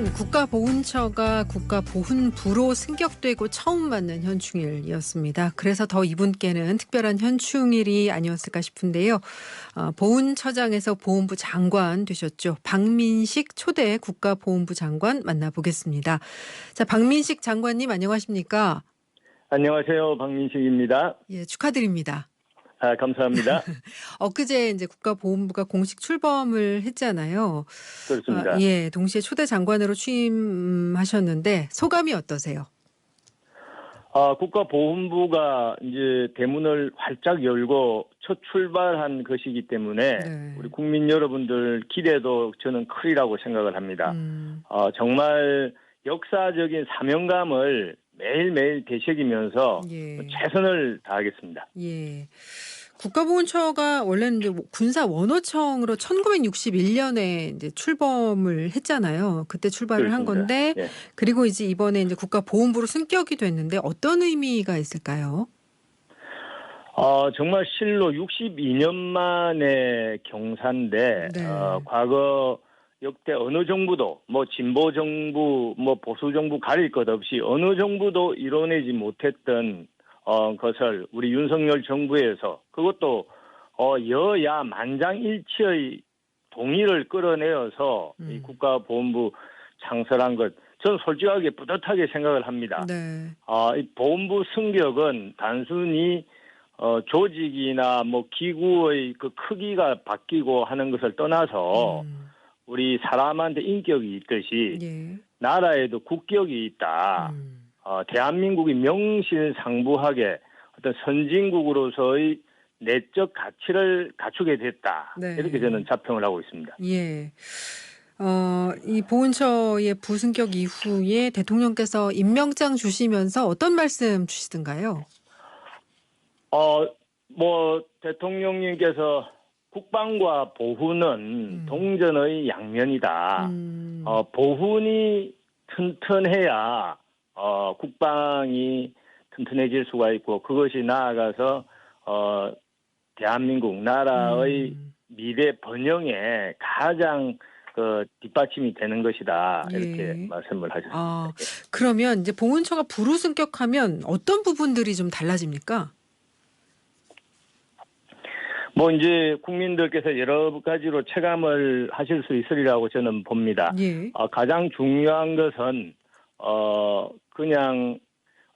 오늘은 국가보훈처가 국가보훈부로 승격되고 처음 맞는 현충일이었습니다. 그래서 더 이분께는 특별한 현충일이 아니었을까 싶은데요. 어, 보훈처장에서 보훈부 장관 되셨죠. 박민식 초대 국가보훈부 장관 만나보겠습니다. 자, 박민식 장관님 안녕하십니까? 안녕하세요. 박민식입니다. 예, 축하드립니다. 아, 감사합니다. 엊그제 이제 국가보훈부가 공식 출범을 했잖아요. 그렇습니다. 아, 예, 동시에 초대 장관으로 취임하셨는데 소감이 어떠세요? 아, 국가보훈부가 이제 대문을 활짝 열고 첫 출발한 것이기 때문에 네. 우리 국민 여러분들 기대도 저는 크리라고 생각을 합니다. 음, 어, 정말 역사적인 사명감을 매일매일 되새기면서 예. 최선을 다하겠습니다. 예. 국가보훈처가 원래는 이제 뭐 군사 원호청으로 1961년에 이제 출범을 했잖아요. 그때 출발을 한 그렇습니다. 건데 예. 그리고 이제 이번에 이제 국가보훈부로 승격이 됐는데 어떤 의미가 있을까요? 어, 정말 실로 62년 만에 경사인데, 네. 어, 과거 역대 어느 정부도, 뭐, 진보 정부, 뭐, 보수 정부 가릴 것 없이 어느 정부도 이뤄내지 못했던, 어, 것을 우리 윤석열 정부에서 그것도, 어, 여야 만장일치의 동의를 끌어내어서 이 음. 국가보훈부 창설한 것, 저는 솔직하게 뿌듯하게 생각을 합니다. 네. 아, 이 보훈부 승격은 단순히 어, 조직이나 뭐 기구의 그 크기가 바뀌고 하는 것을 떠나서 음, 우리 사람한테 인격이 있듯이 예. 나라에도 국격이 있다. 음, 어, 대한민국이 명실상부하게 어떤 선진국으로서의 내적 가치를 갖추게 됐다. 네. 이렇게 저는 자평을 하고 있습니다. 예. 어, 이 보훈처의 부승격 이후에 대통령께서 임명장 주시면서 어떤 말씀 주시던가요? 어, 뭐, 대통령님께서 국방과 보훈은 음. 동전의 양면이다. 음, 어, 보훈이 튼튼해야, 어, 국방이 튼튼해질 수가 있고, 그것이 나아가서, 어, 대한민국 나라의 음, 미래 번영에 가장 그 뒷받침이 되는 것이다. 이렇게 예. 말씀을 하셨습니다. 아, 그러면 이제 보훈처가 부로 승격하면 어떤 부분들이 좀 달라집니까? 뭐 이제 국민들께서 여러 가지로 체감을 하실 수 있으리라고 저는 봅니다. 예. 어, 가장 중요한 것은 어 그냥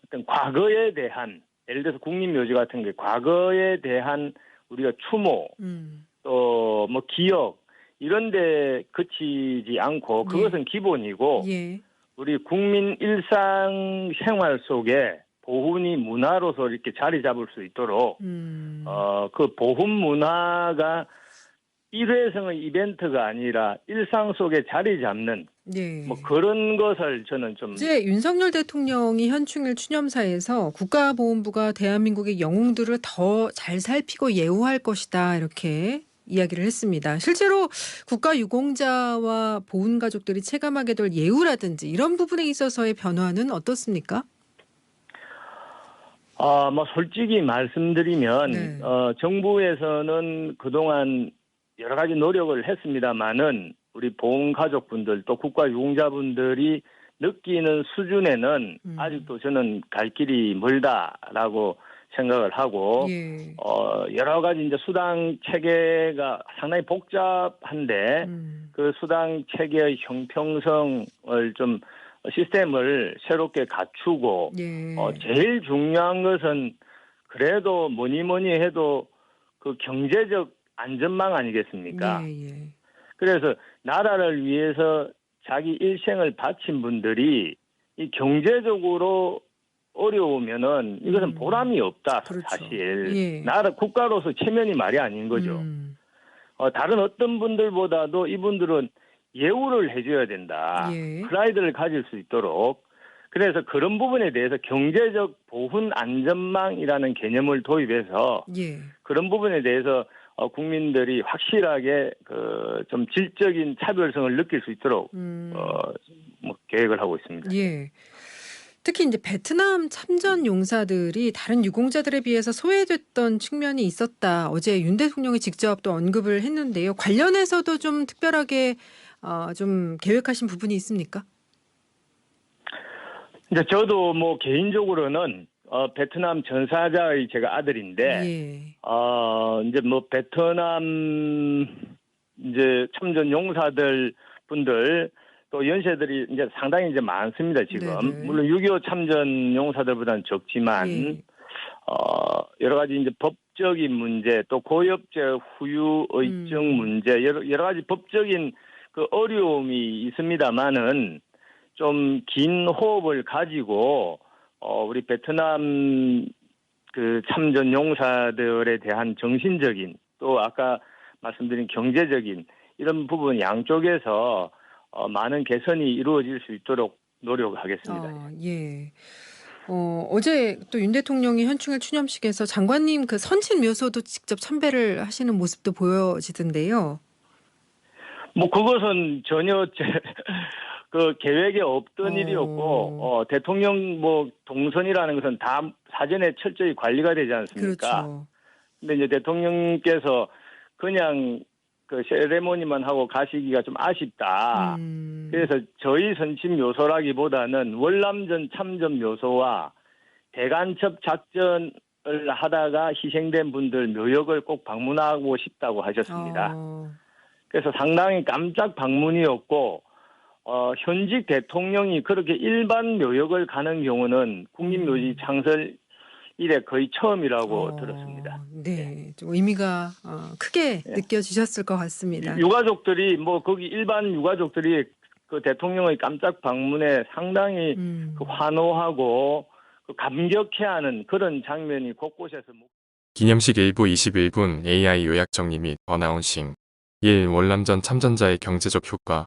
어떤 과거에 대한 예를 들어서 국립묘지 같은 게 과거에 대한 우리가 추모 음, 또뭐 기억 이런데 그치지 않고 그것은 기본이고 예. 우리 국민 일상 생활 속에 보훈이 문화로서 이렇게 자리 잡을 수 있도록 음, 어, 그 보훈 문화가 일회성의 이벤트가 아니라 일상 속에 자리 잡는 예. 뭐 그런 것을 저는 좀 이제 윤석열 대통령이 현충일 추념사에서 국가보훈부가 대한민국의 영웅들을 더 잘 살피고 예우할 것이다 이렇게 이야기를 했습니다. 실제로 국가 유공자와 보훈 가족들이 체감하게 될 예우라든지 이런 부분에 있어서의 변화는 어떻습니까? 아, 뭐 솔직히 말씀드리면 네. 어, 정부에서는 그동안 여러 가지 노력을 했습니다만은 우리 보훈 가족분들 또 국가 유공자분들이 느끼는 수준에는 음. 아직도 저는 갈 길이 멀다라고 생각을 하고 예. 어, 여러 가지 이제 수당 체계가 상당히 복잡한데 음, 그 수당 체계의 형평성을 좀 시스템을 새롭게 갖추고 예. 어, 제일 중요한 것은 그래도 뭐니 뭐니 해도 그 경제적 안전망 아니겠습니까? 예, 예. 그래서 나라를 위해서 자기 일생을 바친 분들이 이 경제적으로 어려우면은 이것은 음. 보람이 없다 그렇죠. 사실 예. 나라 국가로서 체면이 말이 아닌 거죠. 음, 어, 다른 어떤 분들보다도 이분들은 예우를 해줘야 된다. 예. 프라이드를 가질 수 있도록. 그래서 그런 부분에 대해서 경제적 보훈 안전망이라는 개념을 도입해서 예. 그런 부분에 대해서 어, 국민들이 확실하게 그좀 질적인 차별성을 느낄 수 있도록 음. 어, 뭐 계획을 하고 있습니다. 예. 특히 이제 베트남 참전 용사들이 다른 유공자들에 비해서 소외됐던 측면이 있었다. 어제 윤 대통령이 직접 또 언급을 했는데요. 관련해서도 좀 특별하게 어, 좀 계획하신 부분이 있습니까? 이제 저도 뭐 개인적으로는 어, 베트남 전사자의 제가 아들인데 예. 어, 이제 뭐 베트남 이제 참전 용사들 분들 또 연세들이 이제 상당히 이제 많습니다 지금 네네. 물론 6.25 참전 용사들보다는 적지만 예. 어, 여러 가지 이제 법적인 문제 또 고엽제 후유 의증 음. 문제 여러, 여러 가지 법적인 그 어려움이 있습니다만은 좀 긴 호흡을 가지고 어, 우리 베트남 그 참전 용사들에 대한 정신적인 또 아까 말씀드린 경제적인 이런 부분 양쪽에서 어, 많은 개선이 이루어질 수 있도록 노력하겠습니다. 아, 예. 어, 어제 또 윤 대통령이 현충일 추념식에서 장관님 그 선친 묘소도 직접 참배를 하시는 모습도 보여지던데요. 뭐 그것은 전혀 제, 그 계획에 없던 어. 일이었고 어, 대통령 뭐 동선이라는 것은 다 사전에 철저히 관리가 되지 않습니까? 그렇죠. 근데 이제 대통령께서 그냥 그 세레모니만 하고 가시기가 좀 아쉽다. 음, 그래서 저희 선심 묘소라기보다는 월남전 참전 묘소와 대간첩 작전을 하다가 희생된 분들 묘역을 꼭 방문하고 싶다고 하셨습니다. 어, 그래서 상당히 깜짝 방문이었고 어, 현직 대통령이 그렇게 일반 묘역을 가는 경우는 국립묘지 창설 이래 거의 처음이라고 어, 들었습니다. 네, 좀 의미가 어, 크게 네. 느껴지셨을 것 같습니다. 유가족들이 뭐 거기 일반 유가족들이 그 대통령의 깜짝 방문에 상당히 음, 그 환호하고 그 감격해하는 그런 장면이 곳곳에서 목- 기념식 일부 21분 AI 요약 정리 및 어나운싱 1. 월남전 참전자의 경제적 효과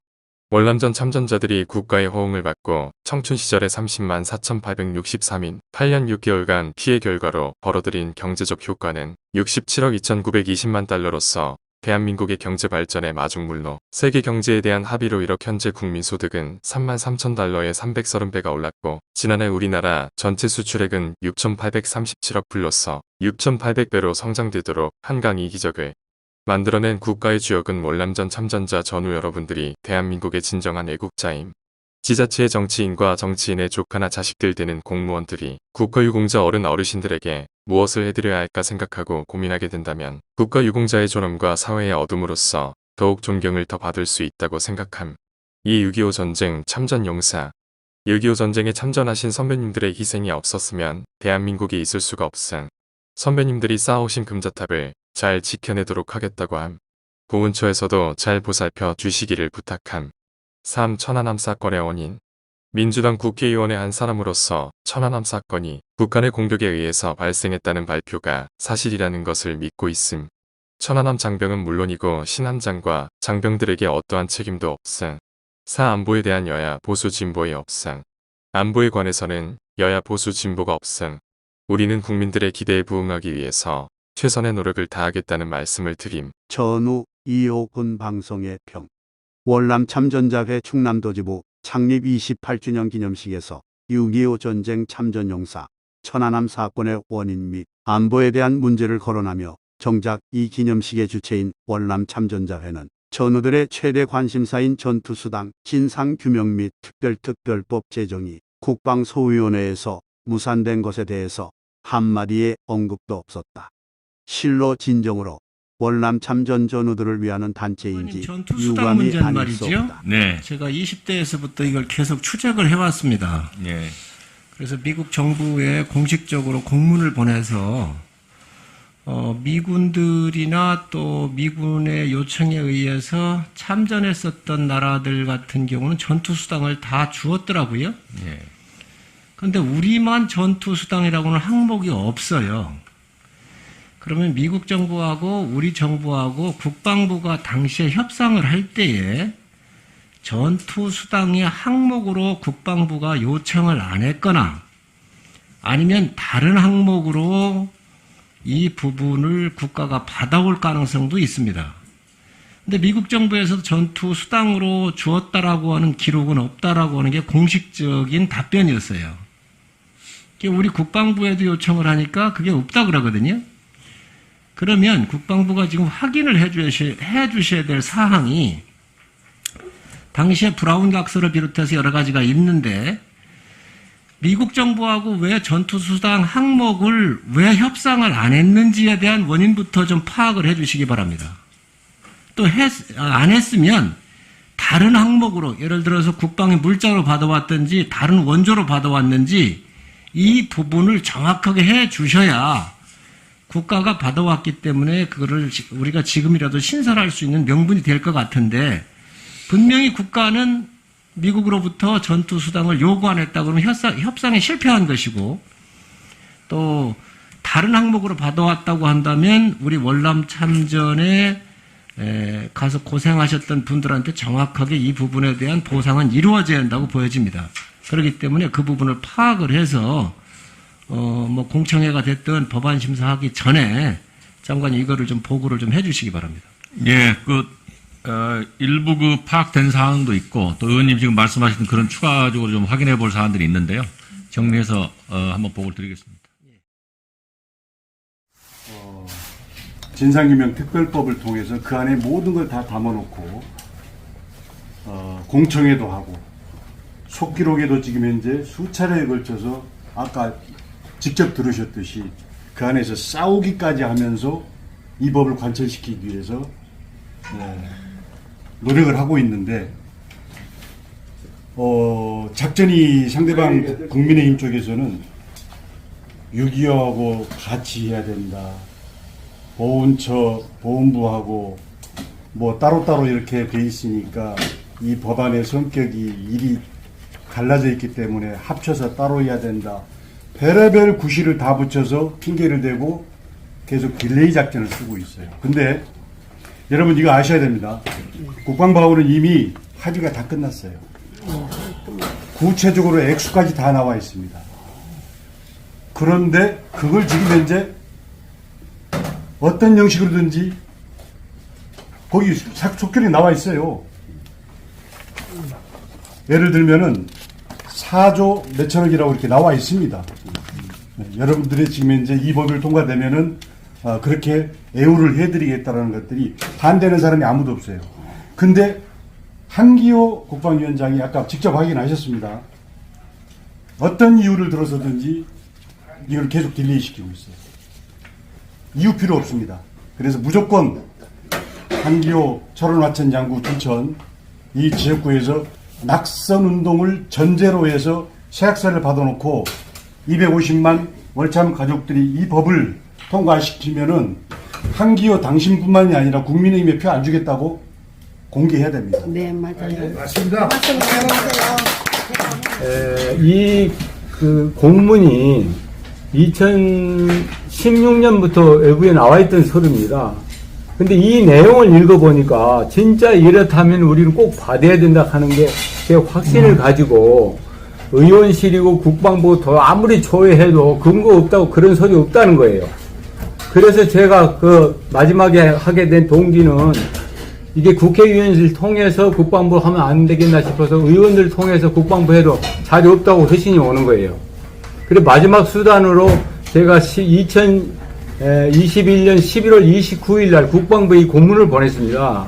월남전 참전자들이 국가의 호응을 받고 청춘 시절에 30만 4,863인 8년 6개월간 피해 결과로 벌어들인 경제적 효과는 67억 2,920만 달러로서 대한민국의 경제 발전의 마중물로 세계 경제에 대한 합의로 1억 현재 국민 소득은 3만 3천 달러에 330배가 올랐고 지난해 우리나라 전체 수출액은 6,837억 불로서 6,800배로 성장되도록 한강 이 기적을 만들어낸 국가의 주역은 월남전 참전자 전후 여러분들이 대한민국의 진정한 애국자임. 지자체의 정치인과 정치인의 조카나 자식들 되는 공무원들이 국가유공자 어른 어르신들에게 무엇을 해드려야 할까 생각하고 고민하게 된다면 국가유공자의 존엄과 사회의 어둠으로써 더욱 존경을 더 받을 수 있다고 생각함. 이 6.25 전쟁 참전 용사 6.25 전쟁에 참전하신 선배님들의 희생이 없었으면 대한민국이 있을 수가 없음. 선배님들이 쌓아오신 금자탑을 잘 지켜내도록 하겠다고 함. 보훈처에서도 잘 보살펴 주시기를 부탁함. 3. 천안함 사건의 원인 민주당 국회의원의 한 사람으로서 천안함 사건이 북한의 공격에 의해서 발생했다는 발표가 사실이라는 것을 믿고 있음. 천안함 장병은 물론이고 신함장과 장병들에게 어떠한 책임도 없음. 4. 안보에 대한 여야 보수 진보의 없음. 안보에 관해서는 여야 보수 진보가 없음. 우리는 국민들의 기대에 부응하기 위해서 최선의 노력을 다하겠다는 말씀을 드림. 전후 이호군 방송의 평. 월남 참전자회 충남도지부 창립 28주년 기념식에서 6.25 전쟁 참전 용사 천안함 사건의 원인 및 안보에 대한 문제를 거론하며 정작 이 기념식의 주체인 월남 참전자회는 전우들의 최대 관심사인 전투수당 진상 규명 및 특별특별법 제정이 국방소위원회에서 무산된 것에 대해서 한마디의 언급도 없었다. 실로 진정으로 월남 참전 전우들을 위하는 단체인지 전투 수당 유감이 문제는 아닐 수 말이죠. 없다. 네, 제가 20대에서부터 이걸 계속 추적을 해왔습니다. 예. 그래서 미국 정부에 공식적으로 공문을 보내서 어, 미군들이나 또 미군의 요청에 의해서 참전했었던 나라들 같은 경우는 전투 수당을 다 주었더라고요. 예. 그런데 우리만 전투 수당이라고는 항목이 없어요. 그러면 미국 정부하고 우리 정부하고 국방부가 당시에 협상을 할 때에 전투 수당의 항목으로 국방부가 요청을 안 했거나 아니면 다른 항목으로 이 부분을 국가가 받아올 가능성도 있습니다. 근데 미국 정부에서도 전투 수당으로 주었다라고 하는 기록은 없다라고 하는 게 공식적인 답변이었어요. 우리 국방부에도 요청을 하니까 그게 없다 그러거든요. 그러면 국방부가 지금 확인을 해주셔, 해주셔야 될 사항이 당시에 브라운 각서를 비롯해서 여러 가지가 있는데 미국 정부하고 왜 전투수당 항목을 왜 협상을 안 했는지에 대한 원인부터 좀 파악을 해 주시기 바랍니다. 또 했, 아, 안 했으면 다른 항목으로 예를 들어서 국방이 물자로 받아왔든지 다른 원조로 받아왔는지 이 부분을 정확하게 해 주셔야 국가가 받아왔기 때문에 그거를 지- 우리가 지금이라도 신설할 수 있는 명분이 될 것 같은데 분명히 국가는 미국으로부터 전투 수당을 요구 안 했다 그러면 협상, 협상에 실패한 것이고 또 다른 항목으로 받아왔다고 한다면 우리 월남 참전에 에, 가서 고생하셨던 분들한테 정확하게 이 부분에 대한 보상은 이루어져야 한다고 보여집니다. 그렇기 때문에 그 부분을 파악을 해서 어, 뭐 공청회가 됐든 법안 심사하기 전에 장관이 이거를 좀 보고를 좀 해주시기 바랍니다. 예, 그, 어, 일부 그 파악된 사항도 있고, 또 의원님 지금 말씀하신 그런 추가적으로 좀 확인해 볼 사항들이 있는데요. 정리해서, 어, 한번 보고를 드리겠습니다. 진상규명 특별법을 통해서 그 안에 모든 걸 다 담아놓고 어, 공청회도 하고 속기록에도 지금 현재 수차례에 걸쳐서 아까 직접 들으셨듯이 그 안에서 싸우기까지 하면서 이 법을 관철시키기 위해서 어, 노력을 하고 있는데 어, 작전이 상대방 국민의힘 쪽에서는 6.25하고 같이 해야 된다. 보훈처, 보훈부하고 뭐 따로따로 이렇게 돼 있으니까 이 법안의 성격이 일이 갈라져 있기 때문에 합쳐서 따로 해야 된다. 별의별 구실을 다 붙여서 핑계를 대고 계속 딜레이 작전을 쓰고 있어요. 근데 여러분 이거 아셔야 됩니다. 국방부하고는 이미 합의가 다 끝났어요. 구체적으로 액수까지 다 나와 있습니다. 그런데 그걸 지금 현재 어떤 형식으로든지 거기 삭- 속결이 나와 있어요. 예를 들면은 4조 몇천억이라고 이렇게 나와 있습니다. 네, 여러분들의 지금 현재 이 법을 통과되면은 아, 그렇게 애우를 해드리겠다라는 것들이 반대하는 사람이 아무도 없어요. 근데 한기호 국방위원장이 아까 직접 확인하셨습니다. 어떤 이유를 들어서든지 이걸 계속 딜레이 시키고 있어요. 이유 필요 없습니다. 그래서 무조건 한기호 철원화천 장구 춘천 이 지역구에서 낙선 운동을 전제로 해서 세학사를 받아놓고 250만 월참 가족들이 이 법을 통과시키면은 한기호 당신뿐만이 아니라 국민의힘에 표 안 주겠다고 공개해야 됩니다. 네, 맞아요. 맞습니다. 말씀 잘하세요. 에, 이, 그, 공문이 2016년부터 외부에 나와 있던 서류입니다. 근데 이 내용을 읽어보니까 진짜 이렇다면 우리는 꼭 받아야 된다 하는 게 제 확신을 가지고 의원실이고 국방부 더 아무리 조회해도 근거 없다고 그런 소리 없다는 거예요. 그래서 제가 그 마지막에 하게 된 동기는 이게 국회의원실 통해서 국방부 하면 안 되겠나 싶어서 의원들 통해서 국방부 해도 자리 없다고 회신이 오는 거예요. 그리고 마지막 수단으로 제가 2021년 11월 29일 날 국방부에 이 공문을 보냈습니다.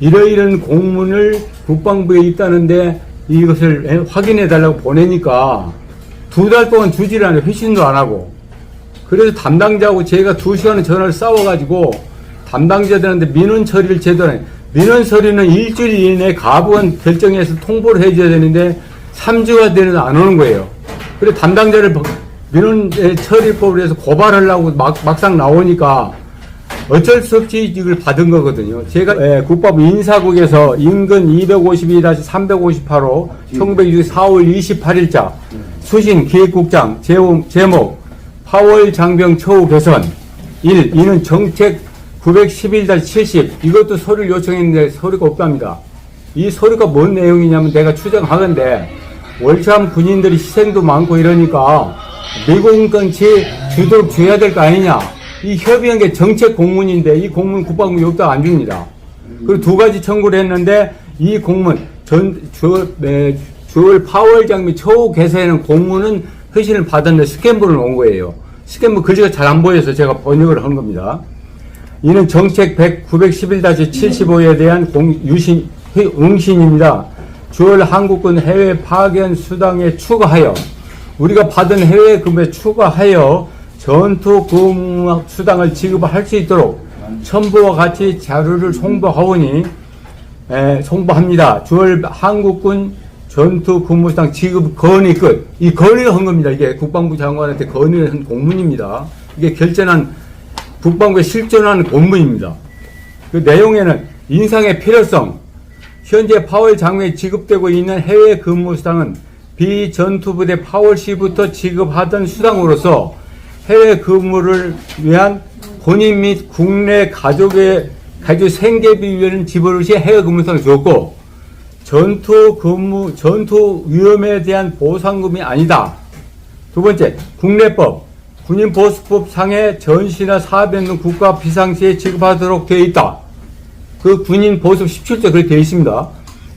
이러이런 공문을 국방부에 있다는데 이것을 확인해 달라고 보내니까 두 달 동안 주지를 않아요. 회신도 안 하고. 그래서 담당자하고 제가 두 시간을 전화를 싸워가지고 담당자들한테 민원 처리를 제대로 해. 민원 처리는 일주일 이내에 가부원 결정해서 통보를 해줘야 되는데 3주가 되는데 안 오는 거예요. 그래 담당자를 버- 민원 처리법을 해서 고발하려고 막, 막상 나오니까 어쩔 수 없이 이걸 받은 거거든요. 제가 예, 국방부 인사국에서 인근 252-358호 1964 4월 28일자 수신 기획국장 제목, 제목 파월 장병 처우 개선 1. 이는 정책 911-70 이것도 서류를 요청했는데 서류가 없답니다. 이 서류가 뭔 내용이냐면 내가 추정하건데 월참 군인들이 희생도 많고 이러니까 미공건치 주도록 줘야 될 거 아니냐. 이 협의한 게 정책 공문인데 이 공문 국방부에 없다고 안 줍니다. 그리고 두 가지 청구를 했는데 이 공문 전 주, 네, 주월 파월 장비 처우 개선에는 공문은 회신을 받았는데 스캔본을 온 거예요. 스캔본 글씨가 잘 안 보여서 제가 번역을 한 겁니다. 이는 정책 100, 911-75에 대한 공, 유신, 회- 응신입니다. 주월 한국군 해외 파견 수당에 추가하여 우리가 받은 해외 근무에 추가하여 전투 근무 수당을 지급할 수 있도록 첨부와 같이 자료를 송부하오니 에, 송부합니다. 주월 한국군 전투 근무수당 지급 건의 끝. 이 건의를 한 겁니다. 이게 국방부 장관한테 건의를 한 공문입니다. 이게 결정한 국방부에 실존하는 공문입니다. 그 내용에는 인상의 필요성, 현재 파월 장외에 지급되고 있는 해외 근무 수당은 비전투부대 파월시부터 지급하던 수당으로서 해외 근무를 위한 본인 및 국내 가족의 가족 생계비 위에는 지불 시 해외 근무 수당을 주었고 전투 근무 전투 위험에 대한 보상금이 아니다. 두 번째, 국내법 군인 보수법 상의 전시나 사업에 있는 국가 비상시에 지급하도록 되어 있다. 그 군인 보수법 17조 그렇게 되어 있습니다.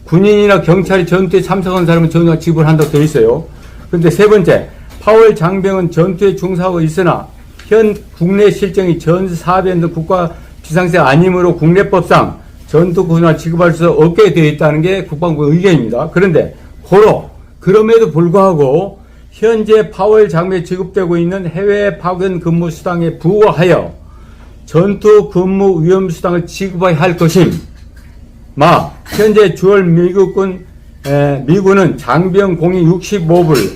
군인이나 경찰이 전투에 참석한 사람은 전혀 지불한다고 되어 있어요. 그런데 세 번째, 파월 장병은 전투에 중사하고 있으나 현 국내 실정이 전 사업에 있는 국가 비상시 아니므로 국내법상 전투군화 지급할 수 없게 되어 있다는 게 국방부 의견입니다. 그런데 고로 그럼에도 불구하고 현재 파월 장비에 지급되고 있는 해외 파견 근무 수당에 부과하여 전투 근무 위험 수당을 지급해야 할 것임. 마 현재 주월 미국군 에, 미군은 장병 공이 65불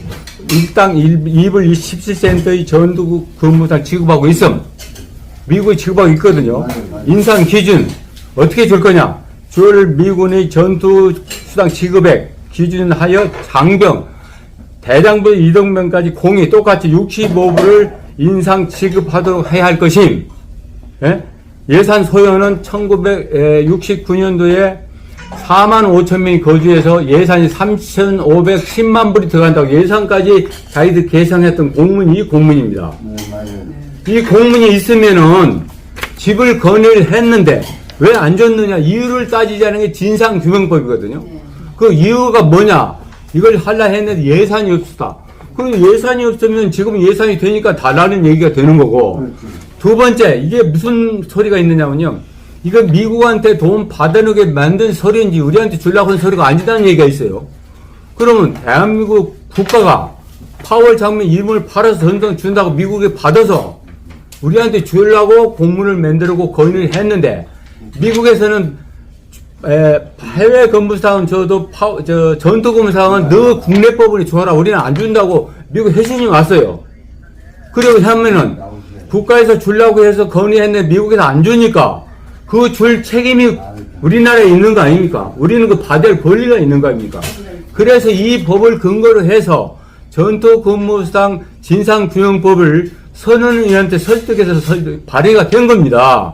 일당 2불 27센트의 전투 근무당 지급하고 있음. 미국이 지급하고 있거든요. 인상 기준 어떻게 줄 거냐? 주월 미군의 전투 수당 지급액 기준하여 장병 대장부 이등병까지 공이 똑같이 65불을 인상 지급하도록 해야 할 것임. 예? 예산 소요는 1969년도에 4만 5천 명이 거주해서 예산이 3,510만 불이 들어간다고 예산까지 자기들 계산했던 공문이 이 공문입니다. 이 공문이 있으면은 집을 건의를 했는데 왜 안 줬느냐 이유를 따지자는 게 진상규명법이거든요. 그 이유가 뭐냐 이걸 하려 했는데 예산이 없다. 그 예산이 없으면 지금 예산이 되니까 달라는 얘기가 되는 거고 두 번째 이게 무슨 소리가 있느냐면요. 이거 미국한테 돈 받아내게 만든 소리인지 우리한테 주려고 하는 소리가 아니다는 얘기가 있어요. 그러면 대한민국 국가가 파월 장면 이름을 팔아서 전당 준다고 미국에 받아서 우리한테 주려고 공문을 만들고 건의를 했는데 미국에서는 에, 해외 근무사항은 저도 파, 저 전투 근무사항은 너 국내법으로 줘라 우리는 안 준다고 미국 회신이 왔어요. 그리고 하면은 국가에서 주려고 해서 건의했는데 미국에서 안 주니까 그 줄 책임이 우리나라에 있는 거 아닙니까? 우리는 그 받을 권리가 있는 거 아닙니까? 그래서 이 법을 근거로 해서 전투 근무상 진상규명법을 선언위한테 설득해서 설- 발의가 된 겁니다.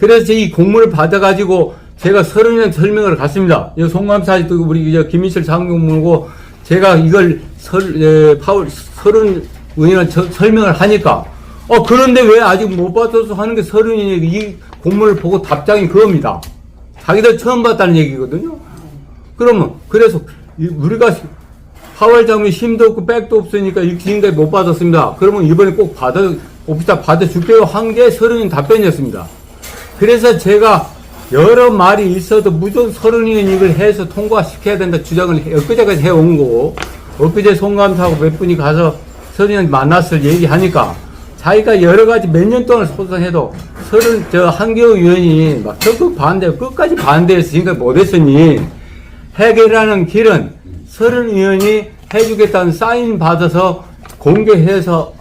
그래서 이 공문을 받아가지고 제가 서른년 설명을 갔습니다. 이 송감사도 우리 저 김민철 상무고 제가 이걸 설, 에, 파울 서른 의원 설명을 하니까 어 그런데 왜 아직 못 받아서 하는 게 서른이 이 공문을 보고 답장이 그겁니다. 자기들 처음 봤다는 얘기거든요. 그러면 그래서 이- 우리가 파월 장면 힘도 없고 백도 없으니까 이 지금까지 못 받았습니다. 그러면 이번에 꼭 받아 옵시다 받아줄게요 한 게 서른인 답변이었습니다. 그래서 제가 여러 말이 있어도 무조건 서른이는 이걸 해서 통과시켜야 된다 주장을 해- 엊그제까지 해온 거고 엊그제 송감사하고 몇 분이 가서 서른이 만났을 얘기하니까 자기가 여러 가지 몇 년 동안 소송해도 서른 저 한겨우 의원이 막 적극 반대 끝까지 지금까지 못했으니 해결하는 길은 서른 의원이 해주겠다는 사인 받아서 공개해서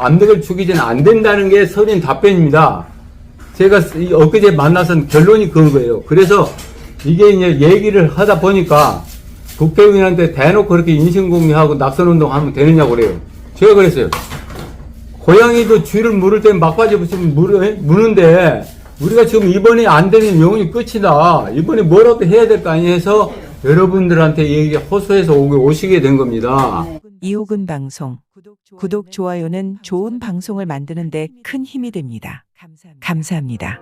주기 전에 안 된다는 게 서른 답변입니다. 제가 이 엊그제 만나선 결론이 그런 거예요. 그래서 이게 이제 얘기를 하다 보니까 국회의원한테 대놓고 그렇게 인신공유하고 낙선운동 하면 되느냐고 그래요. 제가 그랬어요. 고양이도 쥐를 물을 때 막바지 붙이면 물어, 무는데 우리가 지금 이번에 안 되면 영원히 끝이다. 이번에 뭐라도 해야 될 거 아니에요 해서 여러분들한테 얘기 호소해서 오시게 된 겁니다. 이호근 방송 구독, 좋아요는 좋은 방송을 만드는데 큰 힘이 됩니다. 감사합니다.